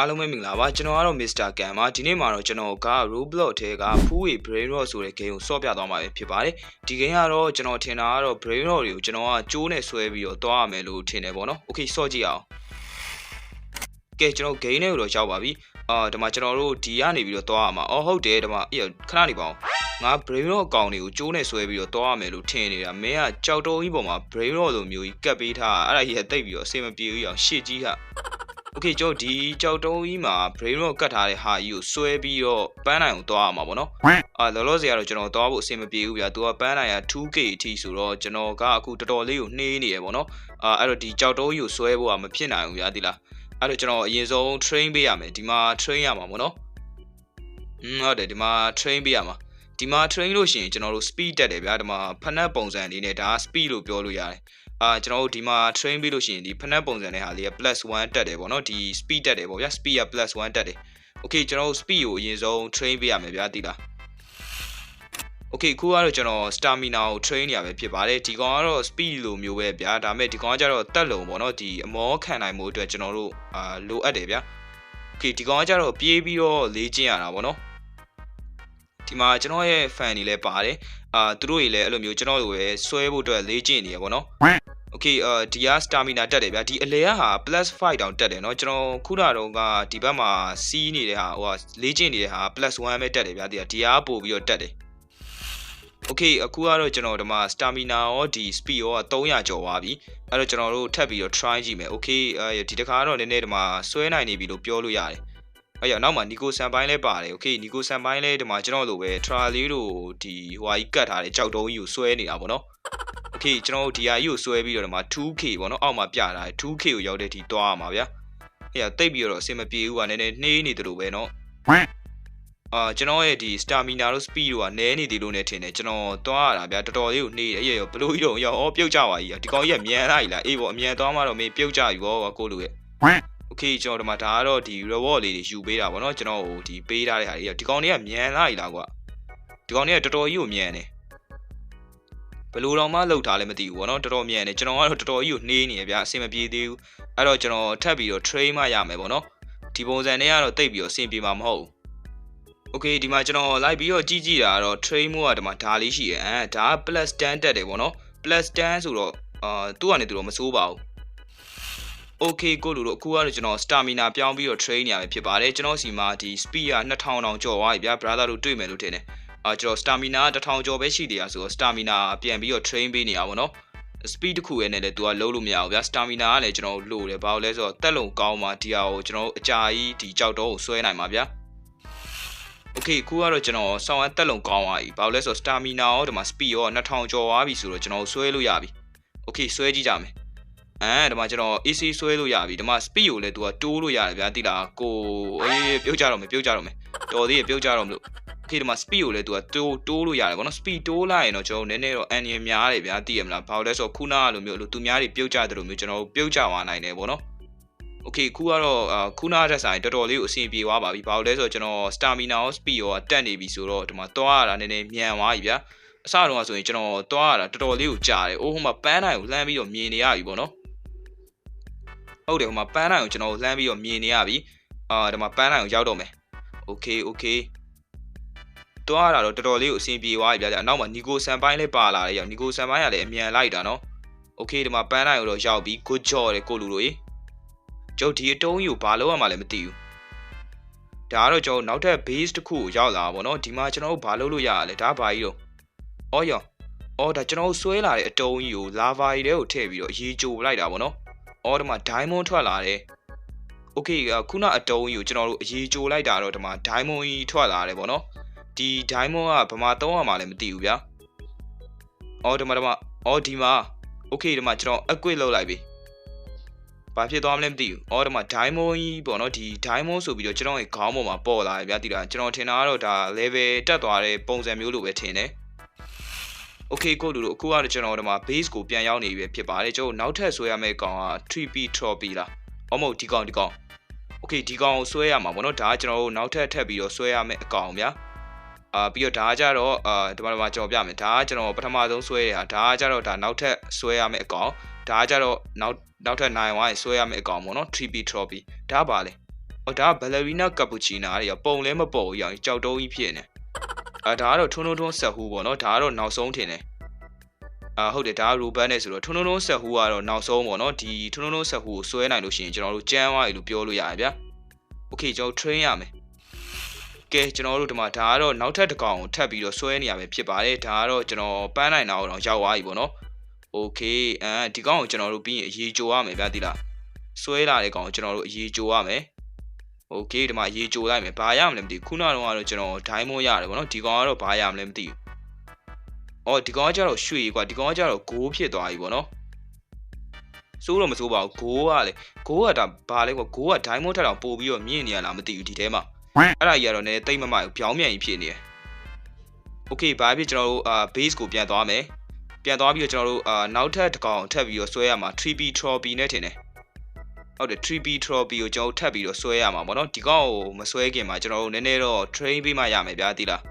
အားလုံးပဲမင်္ဂလာပါကျွန်တော်ကတော့ Mr. Gan ပါဒီနေ့မှာတော့ကျွန်တော်က Roblox ထဲက Full Brain Rot ဆိုတဲ့ game ကိုဆော့ပြသွားမှာပဲဖြစ်ပါတယ်ဒီ game ကတော့ကျွန်တော်ထင်တာကတော့ Brain Rot တွေကိုကျွန်တော်ကကျိုးနဲ့ဆွဲပြီးတော့သွားရမယ်လို့ထင်တယ်ပေါ့နော် Okay ဆော့ကြည့်အောင်ကဲကျွန်တော် game နဲ့တော့ရောက်ပါပြီအာဒီမှာကျွန်တော်တို့ဒီကနေပြီးတော့သွားရမှာအော်ဟုတ်တယ်ဒီမှာအေးခဏနေပါအောင်ငါ Brain Rot အကောင်တွေကိုကျိုးနဲ့ဆွဲပြီးတော့သွားရမယ်လို့ထင်နေတာမင်းကကြောက်တုံးကြီးပေါ်မှာ Brain Rot လိုမျိုးကြီးကတ်ပေးထားအဲ့ဒါကြီးကတိတ်ပြီးတော့အဆင်မပြေဘူးအောင်ရှေ့ကြီးဟာ โอเคကျွန်တော်ဒီကြောက်တုံးကြီးမှာ brain rot ကတ်ထားတဲ့ဟာကြီးကိုဆွဲပြီးတော့ပန်းနိုင်ကိုသွားရမှာပေါ့နော်အာလောလောဆယ်ကတော့ကျွန်တော်သွားဖို့အဆင်မပြေဘူးဗျာသူကပန်းနိုင်က 2k အထိဆိုတော့ကျွန်တော်ကအခုတော်တော်လေးကိုနှေးနေရပေါ့နော်အာအဲ့တော့ဒီကြောက်တုံးကြီးကိုဆွဲဖို့ကမဖြစ်နိုင်ဘူးဗျာဒီလားအဲ့တော့ကျွန်တော်အရင်ဆုံး train ပေးရမယ်ဒီမှာ train ရမှာပေါ့နော်อืมဟုတ်တယ်ဒီမှာ train ပေးရမှာဒီမှာ train လို့ရှိရင်ကျွန်တော်တို့ speed တက်တယ်ဗျာဒီမှာဖနက်ပုံစံအနေနဲ့ဒါ speed လို့ပြောလို့ရတယ် အာကျွန်တော်တို့ဒီမှာ train ပြီးလို့ရှိရင်ဒီဖနက်ပုံစံနဲ့ဟာလေးက +1 တက်တယ်ပေါ့နော်ဒီ speed တက်တယ်ပေါ့ဗျာ speed က +1 တက်တယ် okay ကျွန်တော်တို့ speed ကိုအရင်ဆုံး train ပေးရမယ်ဗျာတိလား okay ခုကတော့ကျွန်တော် stamina ကို train နေရပဲဖြစ်ပါတယ်ဒီကောင်ကတော့ speed လိုမျိုးပဲဗျာဒါပေမဲ့ဒီကောင်ကကျတော့တက်လုံပေါ့နော်ဒီအမောခံနိုင်မှုအတွက်ကျွန်တော်တို့အာလိုအပ်တယ်ဗျာ okay ဒီကောင်ကကျတော့ပြေးပြီးတော့လေ့ကျင့်ရတာပေါ့နော် ဒီမှာကျွန်တော်ရဲ့ fan တွေလည်းပါတယ်အာသူတို့တွေလည်းအဲ့လိုမျိုးကျွန်တော်တို့ပဲဆွဲဖို့အတွက်လေ့ကျင့်နေရပေါ့နော် Okay အာဒီက stamina တက်တယ်ဗျာဒီအလဲကဟာ +5 တောင်တက်တယ်เนาะကျွန်တော်ခုနတော့ကဒီဘက်မှာစီးနေတဲ့ဟာဟိုဟာလေ့ကျင့်နေတဲ့ဟာ +1 ပဲတက်တယ်ဗျာဒီကဒီကပို့ပြီးတော့တက်တယ် Okay အခုကတော့ကျွန်တော်ဒီမှာ stamina ရောဒီ speed ရော300ကျော်သွားပြီအဲ့တော့ကျွန်တော်တို့ထပ်ပြီးတော့ try ကြည့်မယ် Okay အဲဒီတစ်ခါတော့နည်းနည်းဒီမှာဆွဲနိုင်နေပြီလို့ပြောလို့ရတယ် အဲ့ရနောက်မှာ Nico ဆန်ပိုင်းလဲပါတယ် Okay Nico ဆန်ပိုင်းလဲဒီမှာကျွန်တော်လိုပဲ trial လေးတို့ဒီဟိုဟာကြီးကတ်ထားတဲ့ကြောက်တုံးကြီးကိုဆွဲနေတာပေါ့နော် Okay ကျွန်တော်တို့ဒီဟာကြီးကိုဆွဲပြီးတော့ဒီမှာ 2K ပေါ့နော်အောက်မှာပြတာ 2K ကိုရောက်တဲ့အထိတွားရမှာဗျာအဲ့ရတိတ်ပြီးတော့အဆင်မပြေဘူးကနည်းနည်းနှေးနေတယ်လို့ပဲเนาะအာကျွန်တော်ရဲ့ဒီ stamina တို့ speed တို့ကနည်းနေသေးလို့နေထင်တယ်ကျွန်တော်တွားရတာဗျာတော်တော်လေးကိုနှေးတယ်အဲ့ရဘလို့ကြီးတော့ရောက်အော်ပြုတ်ကြပါကြီးဒီကောင်ကြီးကမြန်လာကြီးလားအေးပေါ့အမြန်သွားမှတော့မင်းပြုတ်ကြပြီဗောကိုလူရဲ့ Okay ကျွန်တော်ဒီမှာဒါကတော့ဒီ reward လေးတွေယူပေးတာဗောနော်ကျွန်တော်ဟိုဒီပေးထားတဲ့ဟာတွေဒီကောင်တွေကမြန်လာကြီးလားကွာဒီကောင်တွေကတော်တော်ကြီးကိုမြန်တယ်ဘယ်လိုတော့မှလောက်ထားလဲမသိဘူးဗောနော်တော်တော်မြန်တယ်ကျွန်တော်ကတော့တော်တော်ကြီးကိုနှေးနေရဗျာအဆင်မပြေသေးဘူးအဲ့တော့ကျွန်တော်ထပ်ပြီးတော့ train မှရမယ်ဗောနော်ဒီပုံစံနဲ့ကတော့တိတ်ပြီးတော့အဆင်ပြေမှာမဟုတ်ဘူး Okay ဒီမှာကျွန်တော်လိုက်ပြီးတော့ကြည့်ကြည့်တာကတော့ train မို့ကဒီမှာဒါလေးရှိရဲ့အဲဒါ plus 10တက်တယ်ဗောနော် plus 10ဆိုတော့အာသူ့ကနေသူတော့မစိုးပါဘူး Okay ကိုလူတို့အခုကတော့ကျွန်တော် stamina ပြောင်းပြီးတော့ train နေရပဲဖြစ်ပါတယ်ကျွန်တော်စီမှာဒီ speed က2000တောင်ကျော်သွားပြီဗျာ brother တို့တွေ့မယ်လို့ထင်တယ်အာကျွန်တော် stamina 1000ကျော်ပဲရှိသေးတာဆိုတော့ stamina ပြန်ပြီးတော့ train ပေးနေရပါတော့ speed တစ်ခုရဲ့နဲ့လည်း तू ကလုံးလို့မရဘူးဗျာ stamina ကလည်းကျွန်တော်လိုတယ်ဘာလို့လဲဆိုတော့တက်လုံကောင်းမှဒီဟာကိုကျွန်တော်အကြာကြီးဒီကြောက်တော့ကိုဆွဲနိုင်မှာဗျာ Okay အခုကတော့ကျွန်တော်ဆောင်းအတက်လုံကောင်းသွားပြီဘာလို့လဲဆိုတော့ stamina ရောဒီမှာ speed ရော2000ကျော်သွားပြီဆိုတော့ကျွန်တော်ဆွဲလို့ရပြီ Okay ဆွဲကြည့်ကြမယ် အဲဒီမှာကျွန်တော် AC ဆွဲလို့ရပြီဒီမှာ speed ကိုလည်း तू ကတိုးလို့ရတယ်ဗျာတိလားကိုအေးပြုတ်ကြတော့မယ်ပြုတ်ကြတော့မယ်တော်သေးရပြုတ်ကြတော့မလို့ Okay ဒီမှာ speed ကိုလည်း तू ကတိုးတိုးလို့ရတယ်ဗောနော် speed တိုးလိုက်ရင်တော့ကျွန်တော်နည်းနည်းတော့ engine များတယ်ဗျာသိရမလားဘာလို့လဲဆိုတော့ခုနကလိုမျိုးလို့သူများတွေပြုတ်ကြတယ်လို့မျိုးကျွန်တော်ပြုတ်ကြသွားနိုင်တယ်ဗောနော် Okay ခုကတော့ခုနကတက်ဆိုင်တော်တော်လေးကိုအဆင်ပြေသွားပါပြီဘာလို့လဲဆိုတော့ကျွန်တော် stamina ရော speed ရောတက်နေပြီဆိုတော့ဒီမှာသွားရတာနည်းနည်းမြန်သွားပြီဗျာအစတုန်းကဆိုရင်ကျွန်တော်သွားရတာတော်တော်လေးကိုကြာတယ်အိုးဟိုမှာပန်းတိုင်းကိုလှမ်းပြီးတော့မြင်နေရပြီဗောနော် ဟုတ်တယ်ဟိုမှာပန်းတိုင်းကိုကျွန်တော်လှမ်းပြီးတော့မြင်နေရပြီအာဒီမှာပန်းတိုင်းကိုရောက်တော့မယ် Okay okay တွားရတာတော့တော်တော်လေးကိုအဆင်ပြေသွားပြီဗျာ။နောက်မှာနီကိုဆန်ပိုင်းလည်းပါလာတယ်ရော။နီကိုဆန်ပိုင်းကလည်းအမြန်လိုက်တာနော်။ Okay ဒီမှာပန်းတိုင်းကိုတော့ရောက်ပြီ။ good job တယ်ကိုလူတို့ရေ။ကျုပ်ဒီအတုံးကြီးကိုဘာလုပ်ရမှလည်းမသိဘူး။ဒါကတော့ကျွန်တော်နောက်ထပ် base တစ်ခုကိုရောက်လာပါဘောနော်။ဒီမှာကျွန်တော်တို့ဘာလုပ်လို့ရရလဲ။ဒါဘာကြီးတော့။အော်ရော။အော်ဒါကျွန်တော်တို့ဆွဲလာတဲ့အတုံးကြီးကို lava ကြီးထဲကိုထည့်ပြီးတော့ရေကြိုလိုက်တာဗောနော်။ အော်ဒီမှာ diamond ထွက်လာတယ်။ Okay ခုနအတုံးကြီးကိုကျွန်တော်တို့အရေးကြိုလိုက်တာတော့ဒီမှာ diamond ကြီးထွက်လာတယ်ဗောနော်။ဒီ diamond ကဘာမှသုံးရမှာလည်းမသိဘူးဗျာ။အော်ဒီမှာဒီမှာအော်ဒီမှာ okay ဒီမှာကျွန်တော် equip လုပ်လိုက်ပြီ။ဘာဖြစ်သွားမလဲမသိဘူး။အော်ဒီမှာ diamond ကြီးပေါ့နော်ဒီ diamond ဆိုပြီးတော့ကျွန်တော်ရဲ့ခေါင်းပေါ်မှာပေါ်လာတယ်ဗျာတိတာကျွန်တော်ထင်တာကတော့ဒါ level တက်သွားတဲ့ပုံစံမျိုးလိုပဲထင်တယ်။ Okay ကိုလူတို့အခုကတော့ကျွန်တော်ဒီမှာ base ကိုပြန်ရောက်နေပြီဖြစ်ပါတယ်ကျွန်တော်နောက်ထပ်ဆွဲရမယ့်ကောင်က 3p trophy လား။အော်မဟုတ်ဒီကောင်ဒီကောင် Okay ဒီကောင်ကိုဆွဲရမှာပေါ့နော်ဒါကကျွန်တော်တို့နောက်ထပ်ထပ်ပြီးတော့ဆွဲရမယ့်အကောင်ဗျာအာပြီးတော့ဒါကကြတော့အာဒီမှာဒီမှာကျွန်တော်ပြမယ်ဒါကကျွန်တော်ပထမဆုံးဆွဲရတာဒါကကြတော့ဒါနောက်ထပ်ဆွဲရမယ့်အကောင်ဒါကကြတော့နောက်နောက်ထပ်နိုင်ဝိုင်းဆွဲရမယ့်အကောင်ပေါ့နော် 3p trophy ဒါပါလေဟောဒါက ballerina cappuccino တွေရောပုံလဲမပေါ်ဘူးရောင်ကြောက်တုံးကြီးဖြစ်နေ အာဒါကတော့ထွန်းထွန်းထွန်းဆက်ဟူးပေါ့နော်ဒါကတော့နောက်ဆုံးထင်တယ်အာဟုတ်တယ်ဒါက robot နဲ့ဆိုတော့ထွန်းထွန်းထွန်းဆက်ဟူးကတော့နောက်ဆုံးပေါ့နော်ဒီထွန်းထွန်းထွန်းဆက်ဟူးကိုဆွဲနိုင်လို့ရှိရင်ကျွန်တော်တို့ကြမ်းသွားပြီလို့ပြောလို့ရတယ်ဗျာ okay ကျွန်တော် train ရမယ်ကဲကျွန်တော်တို့ဒီမှာဒါကတော့နောက်ထပ်တစ်ကောင်ကိုထပ်ပြီးတော့ဆွဲနေရမယ်ဖြစ်ပါတယ်ဒါကတော့ကျွန်တော်ပန်းနိုင်တာတော့ရောက်သွားပြီပေါ့နော် okay အဲဒီကောင်ကိုကျွန်တော်တို့ပြီးရင်အရေးကြိုရမယ်ဗျာတိလားဆွဲလာတဲ့ကောင်ကိုကျွန်တော်တို့အရေးကြိုရမယ် okay ဒီမှာအရေးကြိုလိုက်မယ်ဘာရမလဲမသိဘူးခုနကတော့ကတော့ကျွန်တော်ဒိုင်းမွန်ရတယ်ပေါ့နော်ဒီကောင်ကတော့ဘာရမလဲမသိဘူးအော်ဒီကောင်ကကျတော့ရွှေကွာဒီကောင်ကကျတော့ဂိုးဖြစ်သွားပြီပေါ့နော်စိုးတော့မစိုးပါဘူးဂိုးကလေဂိုးကဒါဘာလဲကွာဂိုးကဒိုင်းမွန်ထက်တောင်ပို့ပြီးတော့မြင့်နေရလားမသိဘူးဒီထဲမှာအဲ့ဒါကြီးကတော့နည်းတိတ်မမဘူးပြောင်းမြန်ကြီးဖြစ်နေတယ် okay ဘာဖြစ်ကျွန်တော်တို့အာ base ကိုပြန်သွားမယ်ပြန်သွားပြီးတော့ကျွန်တော်တို့အာနောက်ထပ်တစ်ကောင်ထပ်ပြီးတော့ဆွဲရမှာ 3B trophy နဲ့ထင်တယ် ဟုတ်တယ် 3B trophy ကိုကျွန်တော်တို့ထပ်ပြီးတော့ဆွဲရမှာပေါ့နော်ဒီကောင်ကိုမဆွဲခင်မှာကျွန်တော်တို့နည်းနည်းတော့ train ပေးမှရမယ်ဗျာသိလား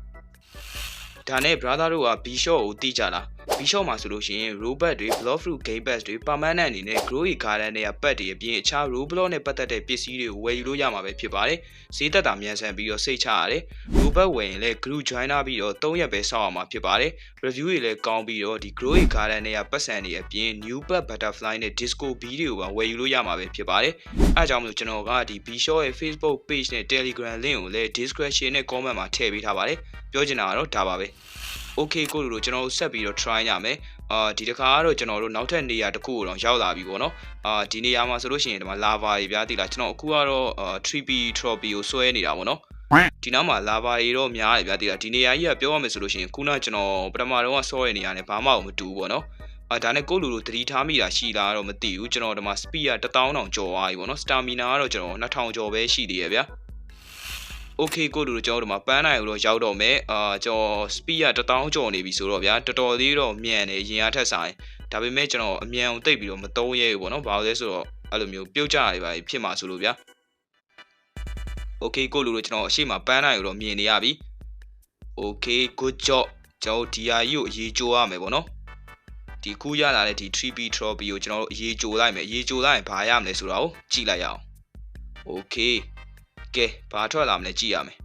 ဒါနဲ့ brother တို့က B shot ကိုတီးကြလား B shot မှာဆိုလို့ရှိရင် robot တွေ block fruit game pass တွေ permanent အနေနဲ့ growy garden တွေကပတ်တွေအပြင်အခြား robot နဲ့ပတ်သက်တဲ့ပစ္စည်းတွေကိုဝယ်ယူလို့ရမှာပဲဖြစ်ပါတယ်ဈေးသက်သာမြန်ဆန်ပြီးတော့စိတ်ချရတယ် robot ဝယ်ရင်လည်း group joiner ပြီးတော့3ရက်ပဲစောင့်အောင်မှာဖြစ်ပါတယ် review တွေလည်းကောင်းပြီးတော့ဒီ growy garden တွေကပတ်စံတွေအပြင် new bud butterfly နဲ့ disco bee တွေကိုပါဝယ်ယူလို့ရမှာပဲဖြစ်ပါတယ်အဲအကြောင်းမလို့ကျွန်တော်ကဒီ B shot ရဲ့ Facebook page နဲ့ Telegram link ကိုလည်း description နဲ့ comment မှာထည့်ပေးထားပါတယ်ပြောချင်တာကတော့ဒါပါပဲ okay ကိုလူတို့ကျွန်တော်တို့ဆက်ပြီးတော့ try ရမယ်အာဒီတစ်ခါကတော့ကျွန်တော်တို့နောက်ထပ်နေရာတစ်ခုကိုတော့ရောက်လာပြီပေါ့နော်အာဒီနေရာမှာဆိုလို့ရှိရင်ဒီမှာ lava တွေဗျာတိလားကျွန်တော်အခုကတော့အာ 3B trophy ကိုဆွဲနေတာပေါ့နော်ဒီနောက်မှာ lava တွေတော့များတယ်ဗျာတိလားဒီနေရာကြီးကပြောရမယ်ဆိုလို့ရှိရင်ခုနကကျွန်တော်ပထမတော့ကဆောရတဲ့နေရာနဲ့ဘာမှမတူဘူးပေါ့နော်အာဒါနဲ့ကိုလူလူသတိထားမိတာရှိလားတော့မသိဘူးကျွန်တော်ဒီမှာ speed က1000တောင်ကျော်သွားပြီပေါ့နော် stamina ကတော့ကျွန်တော်2000ကျော်ပဲရှိသေးရဲ့ဗျာ okay ကိုတို့ကျွန်တော်တို့မှာပန်းနိုင်လို့ရောက်တော့မယ်အာကျွန်တော် speed က1000ကျော်နေပြီဆိုတော့ဗျာတော်တော်လေးတော့မြန်တယ်ရင်အားထက်ဆိုင်ဒါပေမဲ့ကျွန်တော်အမြန်အောင်တိတ်ပြီးတော့မသုံးရဲဘူးပေါ့နော်ဘာလို့လဲဆိုတော့အဲ့လိုမျိုးပြုတ်ကြရပါဖြစ်မှာဆိုလို့ဗျာ okay ကိုလူတို့ကျွန်တော်အရှိမပန်းနိုင်လို့တော့မြင်နေရပြီ okay good job ကျွန်တော် DI ကိုအရေးကြိုးရမယ်ပေါ့နော်ဒီခုရလာတဲ့ဒီ 3B trophy ကိုကျွန်တော်တို့အရေးကြိုးလိုက်မယ်အရေးကြိုးလိုက်ရင်ဘာရမလဲဆိုတာကိုကြည့်လိုက်ရအောင် okay ကဲဘာထွက်လာမလဲကြည့်ရမယ်။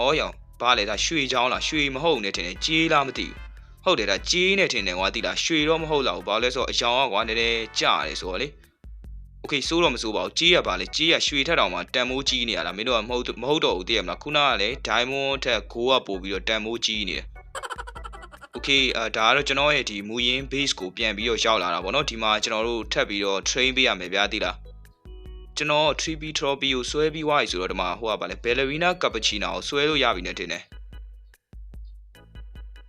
အော်ရောင်ဘာလဲဒါရွှေချောင်းလားရွှေမဟုတ်နဲ့ထင်တယ်ကြေးလားမသိဘူး။ဟုတ်တယ်ဒါကြေးနဲ့ထင်တယ်ကွာသိလားရွှေတော့မဟုတ်တော့ဘူးဘာလဲဆိုတော့အယောင်ကကွာနည်းနည်းကျတယ်ဆိုတော့လေ။ Okay စိုးတော့မစိုးပါဘူးကြေးရပါလေကြေးရရွှေထက်တောင်မှတန်မိုးကြီးနေရလားမင်းတို့ကမဟုတ်မဟုတ်တော့ဘူးသိရမလားခုနကလည်း diamond ထက်ဂိုးကပို့ပြီးတော့တန်မိုးကြီးနေတယ်။ Okay အာဒါကတော့ကျွန်တော်ရဲ့ဒီမူရင်း base ကိုပြန်ပြီးတော့ရောက်လာတာပေါ့နော်ဒီမှာကျွန်တော်တို့ထပ်ပြီးတော့ train ပေးရမယ်ဗျာသိလား ကျွန်တော် 3B trophy ကိုဆွဲပြီးွားပြီဆိုတော့ဒီမှာဟိုကဗာလဲ ballerina cappuccino ကိုဆွဲလို့ရပြီနဲ့တင်တယ်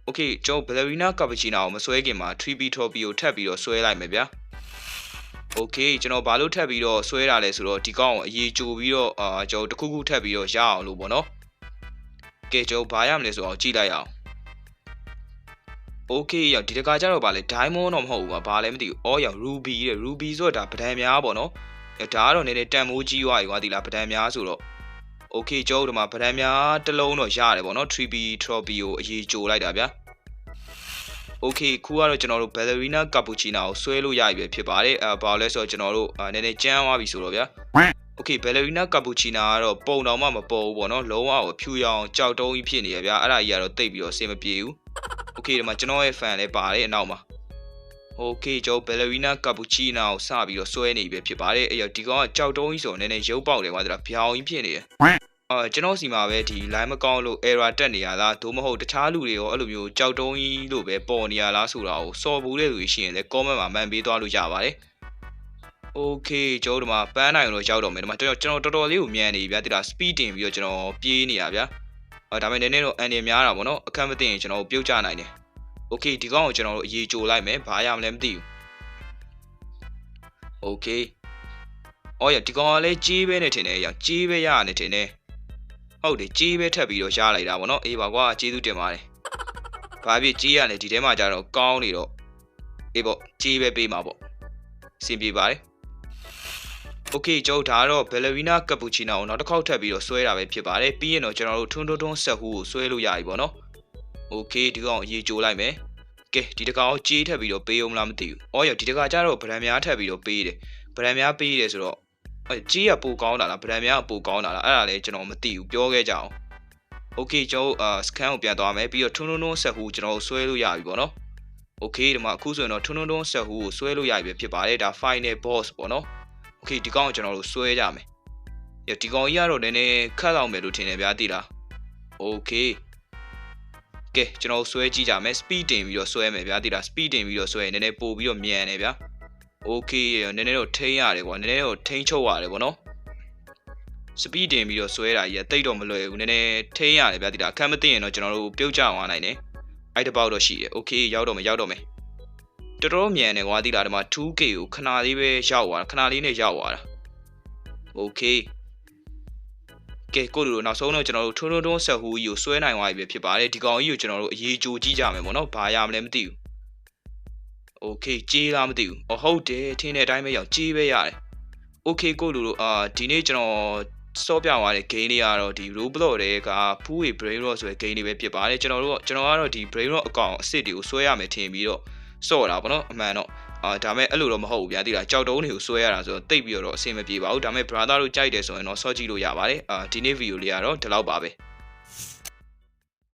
Okay ကျွန်တော် ballerina cappuccino ကိုမဆွဲခင်မှာ 3B trophy ကိုထပ်ပြီးတော့ဆွဲလိုက်မယ်ဗျာ Okay ကျွန်တော်ဘာလို့ထပ်ပြီးတော့ဆွဲတာလဲဆိုတော့ဒီကောင်ကိုအရေးကြိုပြီးတော့အာကျွန်တော်တခုခုထပ်ပြီးတော့ရအောင်လို့ပေါ့နော်ကဲကျွန်တော်ဘာရမလဲဆိုတော့ကြည့်လိုက်အောင် Okay ရောက်ဒီတခါကျတော့ဗာလဲ diamond တော့မဟုတ်ဘူးကွာဘာလဲမသိဘူးအော်ရောက် ruby တဲ့ ruby ဆိုတာဒါပဒံများပေါ့နော် ဒါကတော့နည်းနည်းတန်မိုးကြီးသွားပြီကွာဒီလားပဒံများဆိုတော့ okay ကျောင်းတို့မှာပဒံများတစ်လုံးတော့ရတယ်ပေါ့နော် 3B trophy ကိုအရေးကြိုလိုက်တာဗျာ okay ခုကတော့ကျွန်တော်တို့ ballerina cappuccino ကိုဆွဲလို့ရပြီပဲဖြစ်ပါတယ်အဲဘာလို့လဲဆိုတော့ကျွန်တော်တို့နည်းနည်းကြမ်းသွားပြီဆိုတော့ဗျာ okay ballerina cappuccino ကတော့ပုံတော်မှမပေါ်ဘူးပေါ့နော်လုံးဝကိုဖြူရောင်ကြောက်တုံးကြီးဖြစ်နေရဗျာအဲ့ဒါကြီးကတော့တိတ်ပြီးတော့အဆင်မပြေဘူး okay ဒီမှာကျွန်တော်ရဲ့ fan လည်းပါတယ်အနောက်မှာ okay ကျွန်တော် ballerina cappuccino ကိုစပြီးတော့ဆွဲနေပြီဖြစ်ပါတယ်အဲ့တော့ဒီကောင်ကကြောက်တုံးကြီးဆိုတော့နည်းနည်းရုပ်ပေါက်တယ်ကွာဒါပြောင်ကြီးဖြစ်နေတယ်အာကျွန်တော်စီမှာပဲဒီ line မကောင်းလို့ error တက်နေရလားသို့မဟုတ်တခြားလူတွေရောအဲ့လိုမျိုးကြောက်တုံးကြီးလို့ပဲပေါ်နေရလားဆိုတာကိုစော်ဘူးတဲ့လူတွေရှိရင်လည်း comment မှာမှန်ပေးသွားလို့ရပါတယ် okay ကျွန်တော်တို့ဒီမှာပန်းနိုင်လို့ရောက်တော့မယ်ဒီမှာကျွန်တော်တော်တော်လေးကိုမြန်နေပြီဗျာတိလား speed တင်ပြီးတော့ကျွန်တော်ပြေးနေရဗျာအာဒါပေမဲ့နည်းနည်းတော့အန်နေများတာပေါ့နော်အခက်မသိရင်ကျွန်တော်ပြုတ်ကျနိုင်တယ် okay ဒီကောင်ကိုကျွန်တော်တို့အရေးကြိုလိုက်မယ်ဘာရမလဲမသိဘူး okay အော်ရဒီကောင်ကလည်းကြီးပဲနဲ့ထင်တယ်ရောက်ကြီးပဲရရနေထင်တယ်ဟုတ်တယ်ကြီးပဲထပ်ပြီးတော့ရလိုက်တာပေါ့နော်အေးပါကွာကျေးဇူးတင်ပါတယ်ဘာဖြစ်ကြီးရလဲဒီထဲမှာကြတော့ကောင်းနေတော့အေးပေါ့ကြီးပဲပေးမှာပေါ့အဆင်ပြေပါတယ် Okay ကျုပ်ဒါကတော့ ballerina cappuccino ကိုနောက်တစ်ခေါက်ထပ်ပြီးတော့ဆွဲတာပဲဖြစ်ပါတယ်ပြီးရင်တော့ကျွန်တော်တို့ထွန်းထွန်းထွန်းဆက်ဟူးကိုဆွဲလို့ရပြီပေါ့နော် Okay ဒီကောင်အရေးကြိုလိုက်မယ်ကဲဒီတကောင်ကြေးထပ်ပြီးတော့ပေးအောင်မလားမသိဘူး။အော်ရဒီတကောင်ကျတော့ဗရန်များထပ်ပြီးတော့ပေးတယ်။ဗရန်များပေးတယ်ဆိုတော့အဲကြီးကပိုကောင်းတာလားဗရန်များကပိုကောင်းတာလားအဲ့ဒါလည်းကျွန်တော်မသိဘူးပြောခဲ့ကြအောင် Okay ကျွန်တော်အာစကန်ကိုပြန်သွားမယ်ပြီးတော့ထွန်းထွန်းထွန်းဆက်ဟူကျွန်တော်ဆွဲလို့ရပြီပေါ့နော် Okay ဒီမှာအခုဆိုရင်တော့ထွန်းထွန်းထွန်းဆက်ဟူကိုဆွဲလို့ရပြီဖြစ်ပါတယ်ဒါ final boss ပေါ့နော် Okay ဒီကောင်ကိုကျွန်တော်တို့ဆွဲကြမယ်ရဒီကောင်ကြီးကတော့နည်းနည်းခတ်လောက်မယ်လို့ထင်တယ်ဗျာသိလား Okay ကဲကျွန်တော်ဆွဲကြည့်ကြမယ် speed တင်ပြီးတော့ဆွဲမယ်ဗျာသိလား speed တင်ပြီးတော့ဆွဲရင်နည်းနည်းပို့ပြီးတော့မြန်တယ်ဗျာ Okay နည်းနည်းတော့ထိန်းရတယ်ကွာနည်းနည်းတော့ထိန်းချုပ်ရတယ်ပေါ့နော် speed တင်ပြီးတော့ဆွဲတာကြီးကတိတ်တော့မလွယ်ဘူးနည်းနည်းထိန်းရတယ်ဗျာဒီလားအခက်မသိရင်တော့ကျွန်တော်တို့ပြုတ်ကျသွားနိုင်တယ်အဲ့တစ်ပေါက်တော့ရှိတယ် okay ရောက်တော့မယ်ရောက်တော့မယ်တော်တော်မြန်တယ်ကွာဒီလားဒီမှာ 2k ကိုခဏလေးပဲရောက်သွားတာခဏလေးနဲ့ရောက်သွားတာ okay ကဲကိုလူတို့နောက်ဆုံးတော့ကျွန်တော်တို့ထွန်းထွန်းထွန်းဆက်ဟူကြီးကိုဆွဲနိုင်သွားပြီပဲဖြစ်ပါတယ်ဒီကောင်ကြီးကိုကျွန်တော်တို့အရေးကြိုကြည့်ကြမယ်ပေါ့နော်ဘာရမလဲမသိဘူး okay ကြေးလားမသိဘူးအော်ဟုတ်တယ်ထင်းတဲ့အတိုင်းပဲရောက်ကြေးပဲရတယ် okay ကိုလူတို့အာဒီနေ့ကျွန်တော်စောပြသွားတဲ့ game လေးကတော့ဒီ Roblox တွေက Full Brain Rot ဆိုတဲ့ game လေးပဲဖြစ်ပါတယ်ကျွန်တော်တို့ကျွန်တော်ကတော့ဒီ Brain Rot အကောင့်အစ်စ်တွေကိုဆွဲရမယ်ထင်ပြီးတော့စော့တာပေါ့နော်အမှန်တော့ အာဒါမဲ့အဲ့လိုတော့မဟုတ်ဘူးဗျာသိလားကြောက်တုံးတွေကိုဆွဲရတာဆိုတော့တိတ်ပြီးတော့အဆင်မပြေပါဘူးဒါမဲ့ brother တို့ကြိုက်တယ်ဆိုရင်တော့စော့ကြည့်လို့ရပါတယ်အာဒီနေ့ video လေးကတော့ဒီလောက်ပါပဲ